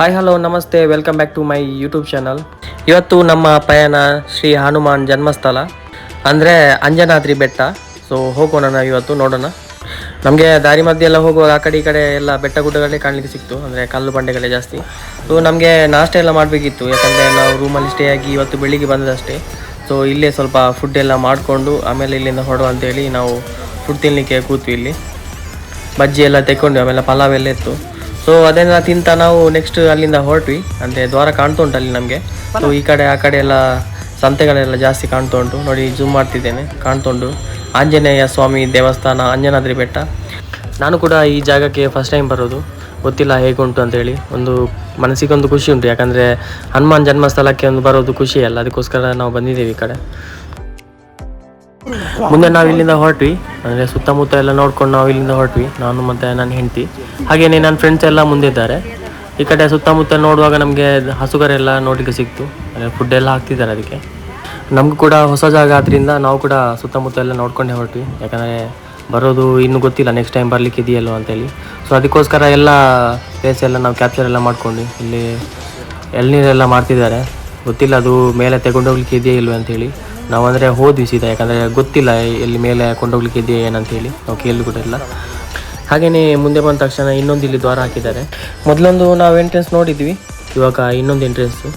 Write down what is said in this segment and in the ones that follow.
Hi hello ನಮಸ್ತೆ. Welcome back to my YouTube channel ಇವತ್ತು ನಮ್ಮ ಪಯಣ ಶ್ರೀ ಹನುಮಾನ್ ಜನ್ಮಸ್ಥಳ, ಅಂದರೆ ಅಂಜನಾದ್ರಿ ಬೆಟ್ಟ. ಸೊ ಹೋಗೋಣ ನಾವು ಇವತ್ತು, ನೋಡೋಣ. ನಮಗೆ ದಾರಿ ಮಧ್ಯೆ ಎಲ್ಲ ಹೋಗುವಾಗ ಆ ಕಡೆ ಈ ಕಡೆ ಎಲ್ಲ ಬೆಟ್ಟ ಗುಡ್ಡಗಳೇ ಕಾಣಲಿಕ್ಕೆ ಸಿಕ್ತು, ಅಂದರೆ ಕಲ್ಲು ಬಂಡೆಗಳೇ ಜಾಸ್ತಿ. ಸೊ ನಮಗೆ ನಾಷ್ಟ ಎಲ್ಲ ಮಾಡಬೇಕಿತ್ತು, ಯಾಕಂದರೆ ನಾವು ರೂಮಲ್ಲಿ ಸ್ಟೇ ಆಗಿ ಇವತ್ತು ಬೆಳಿಗ್ಗೆ ಬಂದದಷ್ಟೇ. ಸೊ ಇಲ್ಲೇ ಸ್ವಲ್ಪ ಫುಡ್ ಎಲ್ಲ ಮಾಡಿಕೊಂಡು, ಆಮೇಲೆ ಇಲ್ಲಿಂದ ಹೊರಡುವ ಅಂತೇಳಿ ನಾವು ಫುಡ್ ತಿನ್ನಲಿಕ್ಕೆ ಕೂತ್ವಿ ಇಲ್ಲಿ. ಬಜ್ಜಿ ಎಲ್ಲ ತೆಕ್ಕೊಂಡು, ಆಮೇಲೆ ಪಲಾವ್ ಎಲ್ಲ ಇತ್ತು. ಸೊ ಅದನ್ನೆಲ್ಲ ತಿಂತ ನಾವು ನೆಕ್ಸ್ಟ್ ಅಲ್ಲಿಂದ ಹೊರಟ್ವಿ. ಅಂದ್ರೆ ದ್ವಾರ ಕಾಣ್ತಾ ಉಂಟು ಅಲ್ಲಿ ನಮಗೆ. ಸೊ ಈ ಕಡೆ, ಆ ಕಡೆ ಎಲ್ಲ ಸಂತೆಗಳೆಲ್ಲ ಜಾಸ್ತಿ ಕಾಣ್ತಾ ಉಂಟು. ನೋಡಿ ಜೂಮ್ ಮಾಡ್ತಿದ್ದೇನೆ. ಕಾಣ್ತಾ ಉಂಟು. ಆಂಜನೇಯ ಸ್ವಾಮಿ ದೇವಸ್ಥಾನ, ಅಂಜನಾದ್ರಿ ಬೆಟ್ಟ. ನಾನು ಕೂಡ ಈ ಜಾಗಕ್ಕೆ ಫಸ್ಟ್ ಟೈಮ್ ಬರೋದು. ಗೊತ್ತಿಲ್ಲ ಹೇಗುಂಟು ಅಂತೇಳಿ ಒಂದು ಮನಸ್ಸಿಗೆ ಒಂದು ಖುಷಿ ಉಂಟು. ಯಾಕಂದರೆ ಹನುಮಾನ್ ಜನ್ಮಸ್ಥಳಕ್ಕೆ ಒಂದು ಬರೋದು ಖುಷಿ ಅಲ್ಲ. ಅದಕ್ಕೋಸ್ಕರ ನಾವು ಬಂದಿದ್ದೇವೆ ಈ ಕಡೆ. ಮುಂದೆ ನಾವು ಇಲ್ಲಿಂದ ಹೊರಟ್ವಿ. ಅಂದರೆ ಸುತ್ತಮುತ್ತ ಎಲ್ಲ ನೋಡ್ಕೊಂಡು ನಾವು ಇಲ್ಲಿಂದ ಹೊರಟ್ವಿ. ನಾನು ಮತ್ತು ನನ್ನ ಹೆಂಡತಿ. ಹಾಗೆಯೇ ನನ್ನ ಫ್ರೆಂಡ್ಸ್ ಎಲ್ಲ ಮುಂದಿದ್ದಾರೆ ಈ ಕಡೆ ಸುತ್ತಮುತ್ತ ನೋಡುವಾಗ ನಮಗೆ ಹಸುಗರೆಲ್ಲ ನೋಡಲಿಕ್ಕೆ ಸಿಕ್ತು. ಫುಡ್ ಎಲ್ಲ ಹಾಕ್ತಿದ್ದಾರೆ ಅದಕ್ಕೆ. ನಮಗೂ ಕೂಡ ಹೊಸ ಜಾಗ ಆದ್ದರಿಂದ ನಾವು ಕೂಡ ಸುತ್ತಮುತ್ತ ಎಲ್ಲ ನೋಡ್ಕೊಂಡೇ ಹೊರಟ್ವಿ. ಯಾಕಂದರೆ ಬರೋದು ಇನ್ನೂ ಗೊತ್ತಿಲ್ಲ ನೆಕ್ಸ್ಟ್ ಟೈಮ್ ಬರಲಿಕ್ಕೆ ಇದೆಯಲ್ಲೋ ಅಂತೇಳಿ. ಸೊ ಅದಕ್ಕೋಸ್ಕರ ಎಲ್ಲ ಪ್ಲೇಸ್ ಎಲ್ಲ ನಾವು ಕ್ಯಾಪ್ಚರ್ ಎಲ್ಲ ಮಾಡ್ಕೊಂಡು ಇಲ್ಲಿ ಎಳ್ನೀರೆಲ್ಲ ಮಾಡ್ತಿದ್ದಾರೆ ಗೊತ್ತಿಲ್ಲ ಅದು ಮೇಲೆ ತೆಗೊಂಡೋಗ್ಲಿಕ್ಕೆ ಇದೆಯಾ ಇಲ್ವೋ ಅಂತೇಳಿ. ನಾವು ಅಂದರೆ ಹೋದ್ವಿ ಸೀದಾ, ಯಾಕಂದರೆ ಗೊತ್ತಿಲ್ಲ ಎಲ್ಲಿ ಮೇಲೆ ಕೊಂಡೋಗ್ಲಿಕ್ಕೆ ಇದೆಯಾ ಏನಂತೇಳಿ ನಾವು ಕೇಳಿ ಕೂಡ ಇಲ್ಲ ಹಾಗೆಯೇ ಮುಂದೆ ಬಂದ ತಕ್ಷಣ ಇನ್ನೊಂದು ಇಲ್ಲಿ ದ್ವಾರ ಹಾಕಿದ್ದಾರೆ. ಮೊದಲೊಂದು ನಾವು ಎಂಟ್ರೆನ್ಸ್ ನೋಡಿದ್ವಿ, ಇವಾಗ ಇನ್ನೊಂದು ಎಂಟ್ರೆನ್ಸು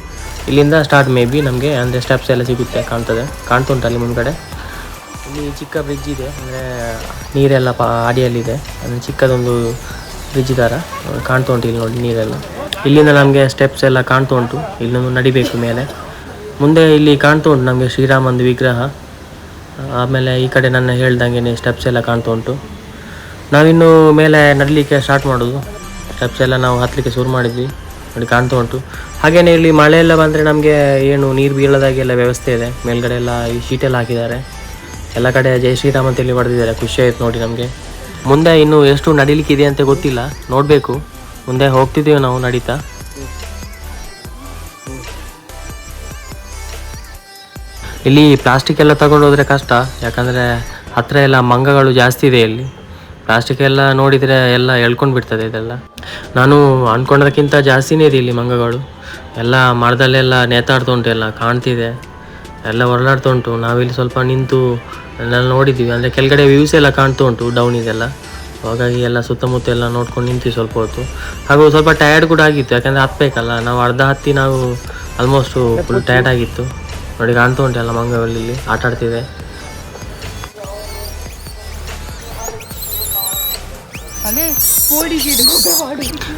ಇಲ್ಲಿಂದ ಸ್ಟಾರ್ಟ್ ಮೇ ಬಿ ನಮಗೆ, ಅಂದರೆ ಸ್ಟೆಪ್ಸ್ ಎಲ್ಲ ಸಿಗುತ್ತೆ ಕಾಣ್ತದೆ. ಕಾಣ್ತುಂಟು ಅಲ್ಲಿ ಮುಂದ್ಗಡೆ. ಇಲ್ಲಿ ಚಿಕ್ಕ ಬ್ರಿಡ್ಜ್ ಇದೆ, ಅಂದರೆ ನೀರೆಲ್ಲ ಪ, ಅಡಿಯಲ್ಲಿದೆ. ಅಂದರೆ ಚಿಕ್ಕದೊಂದು ಬ್ರಿಡ್ಜ್ ಥರ ಕಾಣ್ತಾ ಉಂಟು ಇಲ್ಲಿ ನೋಡಿ ನೀರೆಲ್ಲ. ಇಲ್ಲಿಂದ ನಮಗೆ ಸ್ಟೆಪ್ಸ್ ಎಲ್ಲ ಕಾಣ್ತಾ ಉಂಟು ಇಲ್ಲೊಂದು ನಡಿಬೇಕು ಮೇಲೆ. ಮುಂದೆ ಇಲ್ಲಿ ಕಾಣ್ತಾ ಉಂಟು ನಮಗೆ ಶ್ರೀರಾಮಂದು ವಿಗ್ರಹ. ಆಮೇಲೆ ಈ ಕಡೆ ನನ್ನ ಹೇಳ್ದಂಗೆ ಸ್ಟೆಪ್ಸ್ ಎಲ್ಲ ಕಾಣ್ತಾ ಉಂಟು. ನಾವಿನ್ನು ಮೇಲೆ ನಡಲಿಕ್ಕೆ ಸ್ಟಾರ್ಟ್ ಮಾಡೋದು. ಸ್ಟೆಪ್ಸ್ ಎಲ್ಲ ನಾವು ಹತ್ತಲಿಕ್ಕೆ ಶುರು ಮಾಡಿದ್ವಿ. ನೋಡಿ ಕಾಣ್ತಾ ಉಂಟು. ಹಾಗೆಯೇ ಇಲ್ಲಿ ಮಳೆ ಎಲ್ಲ ಬಂದರೆ ನಮಗೆ ಏನು ನೀರು ಬೀಳದಾಗೆಲ್ಲ ವ್ಯವಸ್ಥೆ ಇದೆ. ಮೇಲ್ಗಡೆ ಎಲ್ಲ ಈ ಶೀಟೆಲ್ಲ ಹಾಕಿದ್ದಾರೆ. ಎಲ್ಲ ಕಡೆ ಜಯ ಶ್ರೀರಾಮ್ ಅಂತೇಳಿ ಹೊಡೆದಿದ್ದಾರೆ ಖುಷಿ ಆಯ್ತು ನೋಡಿ ನಮಗೆ. ಮುಂದೆ ಇನ್ನು ಎಷ್ಟು ನಡಿಲಿಕ್ಕಿದೆ ಅಂತ ಗೊತ್ತಿಲ್ಲ. ನೋಡಬೇಕು. ಮುಂದೆ ಹೋಗ್ತಿದ್ದೀವಿ ನಾವು ನಡೀತಾ. ಇಲ್ಲಿ ಪ್ಲಾಸ್ಟಿಕ್ ಎಲ್ಲ ತಗೊಂಡು ಹೋದರೆ ಕಷ್ಟ. ಯಾಕಂದರೆ ಹತ್ತಿರ ಎಲ್ಲ ಮಂಗಗಳು ಜಾಸ್ತಿ ಇದೆ ಇಲ್ಲಿ. ಪ್ಲಾಸ್ಟಿಕ್ ಎಲ್ಲ ನೋಡಿದರೆ ಎಲ್ಲ ಎಳ್ಕೊಂಡು ಬಿಡ್ತದೆ ಇದೆಲ್ಲ. ನಾನು ಅಂದ್ಕೊಂಡೋದಕ್ಕಿಂತ ಜಾಸ್ತಿನೇ ಇದೆ ಇಲ್ಲಿ ಮಂಗಗಳು. ಎಲ್ಲ ಮರದಲ್ಲೆಲ್ಲ ನೇತಾಡ್ತಾ ಉಂಟು ಎಲ್ಲ, ಕಾಣ್ತಿದೆ. ಎಲ್ಲ ಹೊರಡಾಡ್ತಾ ಉಂಟು. ನಾವಿಲ್ಲಿ ಸ್ವಲ್ಪ ನಿಂತು ಎಲ್ಲ ನೋಡಿದ್ದೀವಿ ಅಂದರೆ ಕೆಳಗಡೆ ವ್ಯೂಸ್ ಎಲ್ಲ ಕಾಣ್ತಾ ಉಂಟು ಡೌನ್ ಇದೆಲ್ಲ. ಹಾಗಾಗಿ ಎಲ್ಲ ಸುತ್ತಮುತ್ತ ಎಲ್ಲ ನೋಡ್ಕೊಂಡು ನಿಂತೀವಿ ಸ್ವಲ್ಪ ಹೊತ್ತು. ಹಾಗೂ ಸ್ವಲ್ಪ ಟಯರ್ಡ್ ಕೂಡ ಆಗಿತ್ತು. ಯಾಕಂದರೆ ಹತ್ತಬೇಕಲ್ಲ ನಾವು ಅರ್ಧ ಹತ್ತಿ ನಾವು ಆಲ್ಮೋಸ್ಟು ಫುಲ್ ಟಯರ್ಡ್ ಆಗಿತ್ತು. ನೋಡಿ ಕಾಣ್ತಾ ಉಂಟು ಎಲ್ಲ ಮಂಗಗಳು ಇಲ್ಲಿ. ಆಟ ಆಡ್ತಿದೆ.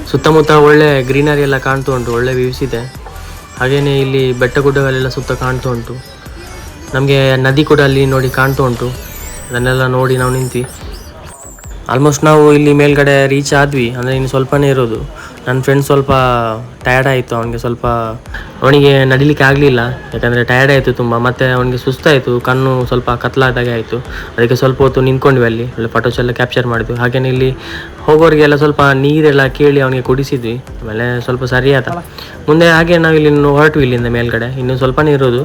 ಸುತ್ತಮುತ್ತ ಒಳ್ಳೆ ಗ್ರೀನರಿ ಎಲ್ಲ ಕಾಣ್ತಾ ಉಂಟು ಒಳ್ಳೆ ವ್ಯೂಸ್ ಇದೆ. ಹಾಗೇನೆ ಇಲ್ಲಿ ಬೆಟ್ಟ ಗುಡ್ಡಗಳೆಲ್ಲ ಸುತ್ತ ಕಾಣ್ತಾ ಉಂಟು. ನಮಗೆ ನದಿ ಕೂಡ ಅಲ್ಲಿ ನೋಡಿ ಕಾಣ್ತಾ ಉಂಟು. ಅದನ್ನೆಲ್ಲ ನೋಡಿ ನಾವು ನಿಂತು. ಆಲ್ಮೋಸ್ಟ್ ನಾವು ಇಲ್ಲಿ ಮೇಲ್ಗಡೆ ರೀಚ್ ಆದ್ವಿ ಅಂದರೆ ಇನ್ನು ಸ್ವಲ್ಪನೇ ಇರೋದು. ನನ್ನ ಫ್ರೆಂಡ್ ಸ್ವಲ್ಪ ಟಯರ್ಡ್ ಆಯಿತು. ಅವನಿಗೆ ಸ್ವಲ್ಪ ಅವನಿಗೆ ನಡಿಲಿಕ್ಕೆ ಆಗಲಿಲ್ಲ. ಯಾಕಂದರೆ ಟಯರ್ಡ್ ಆಯಿತು ತುಂಬ. ಮತ್ತು ಅವನಿಗೆ ಸುಸ್ತಾಯಿತು. ಕಣ್ಣು ಸ್ವಲ್ಪ ಕತ್ಲಾದಾಗೆ ಆಯಿತು. ಅದಕ್ಕೆ ಸ್ವಲ್ಪ ಹೊತ್ತು ನಿಂತ್ಕೊಂಡ್ವಿ ಅಲ್ಲಿ. ಒಳ್ಳೆ ಫೋಟೋಸ್ ಎಲ್ಲ ಕ್ಯಾಪ್ಚರ್ ಮಾಡಿದ್ವಿ. ಹಾಗೆಯೇ ಇಲ್ಲಿ ಹೋಗೋರಿಗೆಲ್ಲ ಸ್ವಲ್ಪ ನೀರೆಲ್ಲ ಕೇಳಿ ಅವನಿಗೆ ಕುಡಿಸಿದ್ವಿ. ಆಮೇಲೆ ಸ್ವಲ್ಪ ಸರಿ ಆತ ಮುಂದೆ ಹಾಗೆ ನಾವು ಇಲ್ಲಿ ಹೊರಟ್ವಿ ಇಲ್ಲಿಂದ ಮೇಲ್ಗಡೆ. ಇನ್ನು ಸ್ವಲ್ಪನೇ ಇರೋದು.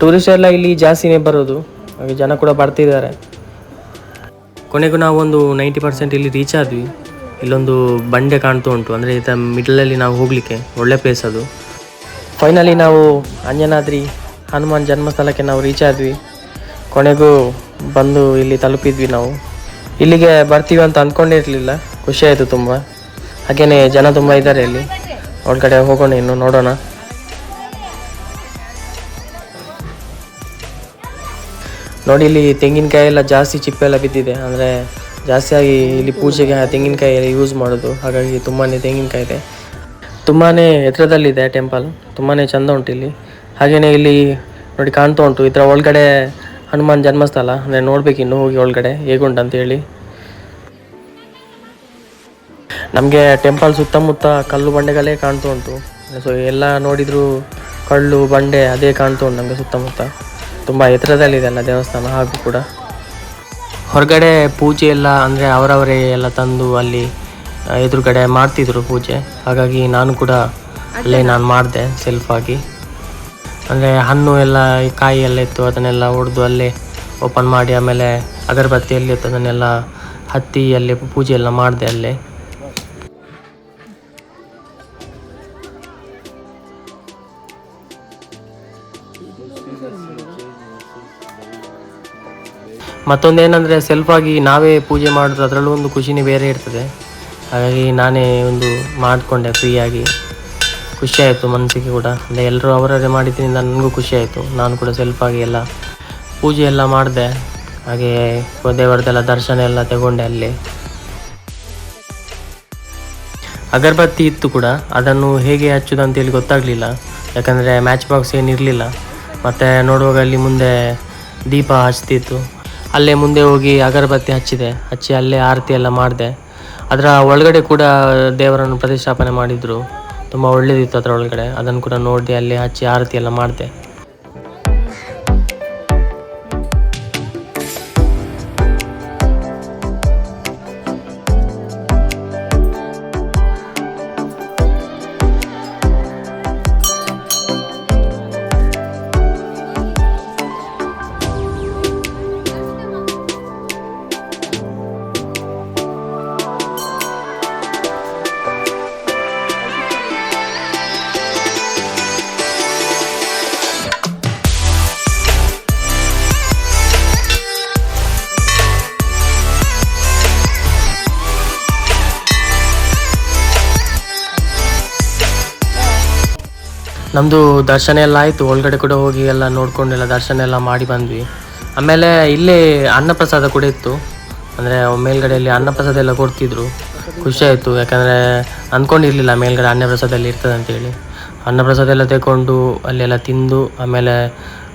ಟೂರಿಸ್ಟ್ ಎಲ್ಲ ಇಲ್ಲಿ ಜಾಸ್ತಿನೇ ಬರೋದು. ಹಾಗೆ ಜನ ಕೂಡ ಬರ್ತಿದ್ದಾರೆ. ಕೊನೆಗೂ ನಾವೊಂದು ನೈಂಟಿ ಪರ್ಸೆಂಟ್ ಇಲ್ಲಿ ರೀಚ್ ಆದ್ವಿ. ಇಲ್ಲೊಂದು ಬಂಡೆ ಕಾಣ್ತಾ ಉಂಟು. ಅಂದರೆ ಇದ ಮಿಡ್ಲಲ್ಲಿ ನಾವು ಹೋಗಲಿಕ್ಕೆ ಒಳ್ಳೆ ಪ್ಲೇಸ್ ಅದು. ಫೈನಲಿ ನಾವು ಅಂಜನಾದ್ರಿ ಹನುಮಾನ್ ಜನ್ಮಸ್ಥಳಕ್ಕೆ ನಾವು ರೀಚ್ ಆದ್ವಿ. ಕೊನೆಗೂ ಬಂದು ಇಲ್ಲಿ ತಲುಪಿದ್ವಿ ನಾವು. ಇಲ್ಲಿಗೆ ಬರ್ತೀವಿ ಅಂತ ಅಂದ್ಕೊಂಡಿರಲಿಲ್ಲ ಖುಷಿ ಆಯಿತು ತುಂಬ. ಹಾಗೆಯೇ ಜನ ತುಂಬ ಇದ್ದಾರೆ ಇಲ್ಲಿ. ಒಳಗಡೆ ಹೋಗೋಣ ಇನ್ನು ನೋಡೋಣ. ನೋಡಿ ಇಲ್ಲಿ ತೆಂಗಿನಕಾಯಿ ಎಲ್ಲ ಜಾಸ್ತಿ ಚಿಪ್ಪೆಲ್ಲ ಬಿದ್ದಿದೆ. ಅಂದರೆ ಜಾಸ್ತಿಯಾಗಿ ಇಲ್ಲಿ ಪೂಜೆಗೆ ತೆಂಗಿನಕಾಯಿ ಯೂಸ್ ಮಾಡೋದು. ಹಾಗಾಗಿ ತುಂಬಾ ತೆಂಗಿನಕಾಯಿ ಇದೆ. ತುಂಬಾ ಎತ್ತರದಲ್ಲಿದೆ ಟೆಂಪಲ್ ತುಂಬಾ ಚಂದ ಉಂಟು ಇಲ್ಲಿ. ಹಾಗೆಯೇ ಇಲ್ಲಿ ನೋಡಿ ಕಾಣ್ತಾ ಉಂಟು. ಇದರ ಒಳಗಡೆ ಹನುಮಾನ್ ಜನ್ಮಸ್ಥಳ. ಅಂದರೆ ನೋಡ್ಬೇಕು ಇನ್ನು ಹೋಗಿ ಒಳಗಡೆ ಹೇಗುಂಟು ಅಂತೇಳಿ ನಮಗೆ ಟೆಂಪಲ್ ಸುತ್ತಮುತ್ತ ಕಲ್ಲು ಬಂಡೆಗಳೇ ಕಾಣ್ತಾ ಉಂಟು. ಸೊ ಎಲ್ಲ ನೋಡಿದ್ರು ಕಳ್ಳು ಬಂಡೆ, ಅದೇ ಕಾಣ್ತಾ ಉಂಟು ನಮಗೆ ಸುತ್ತಮುತ್ತ. ತುಂಬ ಎತ್ತರದಲ್ಲಿದೆ ಅಲ್ಲ ದೇವಸ್ಥಾನ ಹಾಗೂ ಕೂಡ. ಹೊರಗಡೆ ಪೂಜೆ ಎಲ್ಲ ಅಂದರೆ ಅವರವರೇ ಎಲ್ಲ ತಂದು ಅಲ್ಲಿ ಎದುರುಗಡೆ ಮಾಡ್ತಿದ್ರು ಪೂಜೆ. ಹಾಗಾಗಿ ನಾನು ಕೂಡ ಅಲ್ಲೇ ನಾನು ಮಾಡಿದೆ ಸೆಲ್ಫಾಗಿ ಅಂದರೆ ಹಣ್ಣು ಎಲ್ಲ ಈ ಕಾಯಿ ಎಲ್ಲ ಇತ್ತು ಅದನ್ನೆಲ್ಲ ಒಡೆದು ಅಲ್ಲೇ ಓಪನ್ ಮಾಡಿ ಆಮೇಲೆ ಅಗರಬತ್ತಿ ಎಲ್ಲಿತ್ತು ಅದನ್ನೆಲ್ಲ ಹತ್ತಿ ಅಲ್ಲಿ ಪೂಜೆ ಎಲ್ಲ ಮಾಡಿದೆ ಅಲ್ಲೇ. ಮತ್ತೊಂದು ಏನಂದರೆ ಸೆಲ್ಫಾಗಿ ನಾವೇ ಪೂಜೆ ಮಾಡೋದು, ಅದರಲ್ಲೂ ಒಂದು ಖುಷಿನೇ ಬೇರೆ ಇರ್ತದೆ. ಹಾಗಾಗಿ ನಾನೇ ಒಂದು ಮಾಡಿಕೊಂಡೆ ಫ್ರೀಯಾಗಿ ಖುಷಿಯಾಯಿತು ಮನಸ್ಸಿಗೆ ಕೂಡ. ಅಂದರೆ ಎಲ್ಲರೂ ಅವರವರೇ ಮಾಡಿದ್ದರಿಂದ ನನಗೂ ಖುಷಿಯಾಯಿತು ನಾನು ಕೂಡ ಸೆಲ್ಫಾಗಿ ಎಲ್ಲ ಪೂಜೆ ಎಲ್ಲ ಮಾಡಿದೆ. ಹಾಗೆ ದೇವರದೆಲ್ಲ ದರ್ಶನ ಎಲ್ಲ ತಗೊಂಡೆ ಅಲ್ಲಿ. ಅಗರಬತ್ತಿ ಇತ್ತು ಕೂಡ. ಅದನ್ನು ಹೇಗೆ ಹಚ್ಚೋದು ಅಂತೇಳಿ ಗೊತ್ತಾಗಲಿಲ್ಲ. ಯಾಕಂದರೆ ಮ್ಯಾಚ್ ಬಾಕ್ಸ್ ಏನಿರಲಿಲ್ಲ. ಮತ್ತು ನೋಡುವಾಗ ಅಲ್ಲಿ ಮುಂದೆ ದೀಪ ಹಚ್ತಿತ್ತು. ಅಲ್ಲೇ ಮುಂದೆ ಹೋಗಿ ಅಗರಬತ್ತಿ ಹಚ್ಚಿದೆ, ಹಚ್ಚಿ ಅಲ್ಲೇ ಆರತಿ ಎಲ್ಲ ಮಾಡಿದೆ. ಅದರ ಒಳಗಡೆ ಕೂಡ ದೇವರನ್ನು ಪ್ರತಿಷ್ಠಾಪನೆ ಮಾಡಿದರು. ತುಂಬ ಒಳ್ಳೆಯದಿತ್ತು ಅದರ ಒಳಗಡೆ. ಅದನ್ನು ಕೂಡ ನೋಡಿ ಅಲ್ಲಿ ಹಚ್ಚಿ ಆರತಿ ಎಲ್ಲ ಮಾಡಿದೆ. ನಮ್ಮದು ದರ್ಶನ ಎಲ್ಲ ಆಯಿತು, ಒಳಗಡೆ ಕೂಡ ಹೋಗಿ ಎಲ್ಲ ನೋಡ್ಕೊಂಡೆಲ್ಲ ದರ್ಶನ ಎಲ್ಲ ಮಾಡಿ ಬಂದ್ವಿ. ಆಮೇಲೆ ಇಲ್ಲೇ ಅನ್ನಪ್ರಸಾದ ಕೂಡ ಇತ್ತು. ಅಂದರೆ ಮೇಲ್ಗಡೆಯಲ್ಲಿ ಅನ್ನಪ್ರಸಾದ ಎಲ್ಲ ಕೊಡ್ತಿದ್ರು. ಖುಷಿ ಆಯಿತು, ಯಾಕಂದರೆ ಅಂದ್ಕೊಂಡಿರಲಿಲ್ಲ ಮೇಲ್ಗಡೆ ಅನ್ನಪ್ರಸಾದ ಎಲ್ಲ ಇರ್ತದೆ ಅಂತೇಳಿ. ಅನ್ನಪ್ರಸಾದ ಎಲ್ಲ ತಗೊಂಡು ಅಲ್ಲೆಲ್ಲ ತಿಂದು, ಆಮೇಲೆ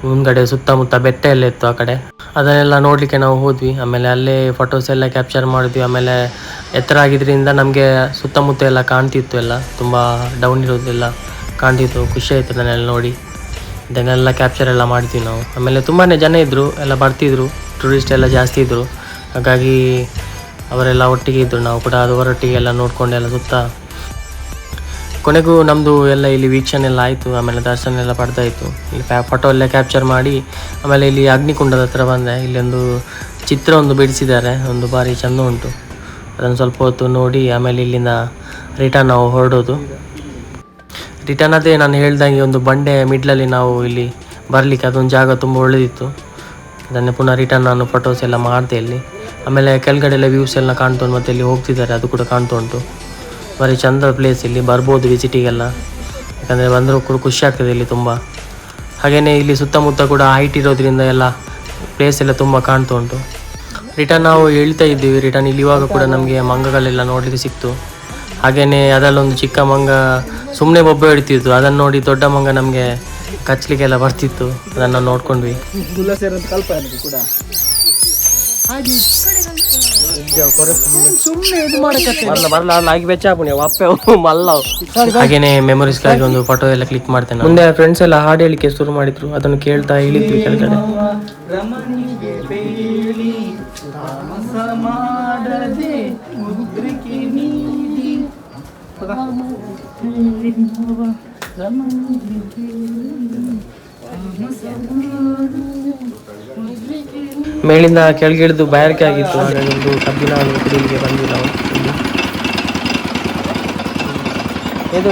ಮುಂದ್ಗಡೆ ಸುತ್ತಮುತ್ತ ಬೆಟ್ಟ ಎಲ್ಲ ಇತ್ತು ಆ ಕಡೆ. ಅದನ್ನೆಲ್ಲ ನೋಡಲಿಕ್ಕೆ ನಾವು ಹೋದ್ವಿ. ಆಮೇಲೆ ಅಲ್ಲೇ ಫೋಟೋಸ್ ಎಲ್ಲ ಕ್ಯಾಪ್ಚರ್ ಮಾಡಿದ್ವಿ. ಆಮೇಲೆ ಎತ್ತರ ಆಗಿದ್ದರಿಂದ ನಮಗೆ ಸುತ್ತಮುತ್ತ ಎಲ್ಲ ಕಾಣ್ತಿತ್ತು ಎಲ್ಲ. ತುಂಬ ಡೌನ್ ಇರೋದಿಲ್ಲ. ಕಾಣ್ತಿತ್ತು, ಖುಷಿ ಆಯಿತು ಅದನ್ನೆಲ್ಲ ನೋಡಿ. ಇದನ್ನೆಲ್ಲ ಕ್ಯಾಪ್ಚರ್ ಎಲ್ಲ ಮಾಡ್ತೀವಿ ನಾವು. ಆಮೇಲೆ ತುಂಬಾ ಜನ ಇದ್ದರು ಎಲ್ಲ ಬರ್ತಿದ್ರು ಟೂರಿಸ್ಟ್ ಎಲ್ಲ ಜಾಸ್ತಿ ಇದ್ದರು ಹಾಗಾಗಿ ಅವರೆಲ್ಲ ಒಟ್ಟಿಗೆ ಇದ್ದರು ನಾವು ಕೂಡ ಅದು ಹೊರೊಟ್ಟಿಗೆ ಎಲ್ಲ ನೋಡ್ಕೊಂಡೆಲ್ಲ ಸುತ್ತ. ಕೊನೆಗೂ ನಮ್ಮದು ಎಲ್ಲ ಇಲ್ಲಿ ವೀಕ್ಷಣೆ ಎಲ್ಲ ಆಯಿತು, ಆಮೇಲೆ ದರ್ಶನ ಎಲ್ಲ ಇತ್ತು. ಇಲ್ಲಿ ಫೋಟೋ ಎಲ್ಲ ಕ್ಯಾಪ್ಚರ್ ಮಾಡಿ, ಆಮೇಲೆ ಇಲ್ಲಿ ಅಗ್ನಿಕುಂಡದ ಹತ್ರ ಬಂದೆ. ಇಲ್ಲೊಂದು ಚಿತ್ರ ಒಂದು ಬಿಡಿಸಿದ್ದಾರೆ, ಒಂದು ಬಾರಿ ಚೆಂದ ಉಂಟು. ಅದನ್ನು ಸ್ವಲ್ಪ ಹೊತ್ತು ನೋಡಿ, ಆಮೇಲೆ ಇಲ್ಲಿಂದ ರಿಟರ್ನ್ ನಾವು ಹೊರಡೋದು. ರಿಟರ್ನ್ ಅದೇ ನಾನು ಹೇಳ್ದಂಗೆ ಒಂದು ಬಂಡೆ ಮಿಡ್ಲಲ್ಲಿ ನಾವು ಇಲ್ಲಿ ಬರಲಿಕ್ಕೆ ಅದೊಂದು ಜಾಗ ತುಂಬ ಒಳ್ಳೆದಿತ್ತು. ಅದನ್ನು ಪುನಃ ರಿಟರ್ನ್ ನಾನು ಫೋಟೋಸ್ ಎಲ್ಲ ಮಾಡಿದೆ ಇಲ್ಲಿ. ಆಮೇಲೆ ಕೆಳಗಡೆ ಎಲ್ಲ ವ್ಯೂಸ್ ಎಲ್ಲ ಕಾಣ್ತಾ ಮತ್ತು ಇಲ್ಲಿ ಹೋಗ್ತಿದ್ದಾರೆ, ಅದು ಕೂಡ ಕಾಣ್ತಾ ಉಂಟು. ಭಾರಿ ಚಂದ ಪ್ಲೇಸ್ ಇಲ್ಲಿ, ಬರ್ಬೋದು ವಿಸಿಟಿಗೆಲ್ಲ ಯಾಕಂದರೆ ಬಂದರೂ ಕೂಡ ಖುಷಿ ಆಗ್ತದೆ ಇಲ್ಲಿ ತುಂಬ. ಹಾಗೆಯೇ ಇಲ್ಲಿ ಸುತ್ತಮುತ್ತ ಕೂಡ ಹೈಟ್ ಇರೋದ್ರಿಂದ ಎಲ್ಲ ಪ್ಲೇಸ್ ಎಲ್ಲ ತುಂಬ ಕಾಣ್ತಾ ಉಂಟು. ರಿಟರ್ನ್ ನಾವು ಹೇಳ್ತಾ ಇದ್ದೀವಿ, ರಿಟರ್ನ್ ಇಲ್ಲಿ ಇವಾಗ ಕೂಡ ನಮಗೆ ಮಂಗಗಳೆಲ್ಲ ನೋಡಲಿಕ್ಕೆ ಸಿಕ್ತು. ಹಾಗೆಯೇ ಅದರಲ್ಲೊಂದು ಚಿಕ್ಕ ಮಂಗ ಸುಮ್ಮನೆ ಬೊಬ್ಬೆ ಹಿಡಿತಿತ್ತು. ಅದನ್ನು ನೋಡಿ ದೊಡ್ಡ ಮಂಗ ನಮಗೆ ಕಚ್ಚಲಿಕ್ಕೆಲ್ಲ ಬರ್ತಿತ್ತು. ಅದನ್ನು ನೋಡ್ಕೊಂಡ್ವಿ. ಹಾಗೇನೆ ಮೆಮೊರೀಸ್ಗಾಗಿ ಒಂದು ಫೋಟೋ ಎಲ್ಲ ಕ್ಲಿಕ್ ಮಾಡ್ತೇನೆ ಮುಂದೆ ಫ್ರೆಂಡ್ಸ್ ಎಲ್ಲ ಹಾಡು ಹೇಳಿಕೆ ಶುರು ಮಾಡಿದ್ರು. ಅದನ್ನು ಕೇಳ್ತಾ ಇಳಿದ್ವಿ ಕೆಳಗಡೆ. ಮೇಲಿಂದ ಕೆಳಗಿಳಿದು ಬಾಯಾರಿಕೆ ಆಗಿತ್ತು. ಒಂದು ಕಬ್ಬಿನ ಹಾಲು ಬಂದಿಲ್ಲ. ಅವರು ನಾವು ಇದು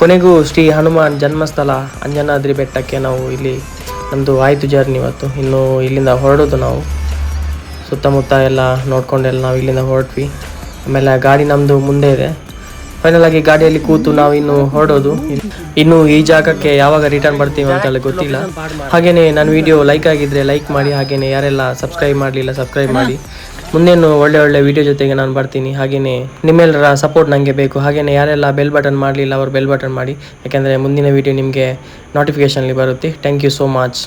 ಕೊನೆಗೂ ಶ್ರೀ ಹನುಮಾನ್ ಜನ್ಮಸ್ಥಳ ಅಂಜನಾದ್ರಿ ಬೆಟ್ಟಕ್ಕೆ ನಾವು ಇಲ್ಲಿ ನಮ್ಮದು ಆಯಿತು ಜರ್ನಿ ಇವತ್ತು. ಇನ್ನು ಇಲ್ಲಿಂದ ಹೊರಡೋದು ನಾವು. ಸುತ್ತಮುತ್ತ ಎಲ್ಲ ನೋಡ್ಕೊಂಡೆಲ್ಲ ನಾವು ಇಲ್ಲಿಂದ ಹೊರಟ್ವಿ. ಆಮೇಲೆ ಗಾಡಿ ನಮ್ಮದು ಮುಂದೆ ಇದೆ. ಫೈನಲ್ ಆಗಿ ಗಾಡಿಯಲ್ಲಿ ಕೂತು ನಾವು ಇನ್ನು ಹೊರಡೋದು. ಇನ್ನು ಈ ಜಾಗಕ್ಕೆ ಯಾವಾಗ ರಿಟರ್ನ್ ಬರ್ತೀವಿ ಅಂತೆಲ್ಲ ಗೊತ್ತಿಲ್ಲ. ಹಾಗೇನೆ ನನ್ನ ವಿಡಿಯೋ ಲೈಕ್ ಆಗಿದ್ರೆ ಲೈಕ್ ಮಾಡಿ, ಹಾಗೇನೆ ಯಾರೆಲ್ಲ ಸಬ್ಸ್ಕ್ರೈಬ್ ಮಾಡಲಿಲ್ಲ ಸಬ್ಸ್ಕ್ರೈಬ್ ಮಾಡಿ. ಮುಂದೇನು ಒಳ್ಳೆ ಒಳ್ಳೆ ವಿಡಿಯೋ ಜೊತೆಗೆ ನಾನು ಬರ್ತೀನಿ. ಹಾಗೇನೆ ನಿಮ್ಮೆಲ್ಲರ ಸಪೋರ್ಟ್ ನನಗೆ ಬೇಕು. ಹಾಗೇನೆ ಯಾರೆಲ್ಲ ಬೆಲ್ ಬಟನ್ ಮಾಡಲಿಲ್ಲ ಅವರು ಬೆಲ್ ಬಟನ್ ಮಾಡಿ. ಯಾಕೆಂದರೆ ಮುಂದಿನ ವಿಡಿಯೋ ನಿಮಗೆ ನೋಟಿಫಿಕೇಷನಲ್ಲಿ ಬರುತ್ತೆ. Thank you so much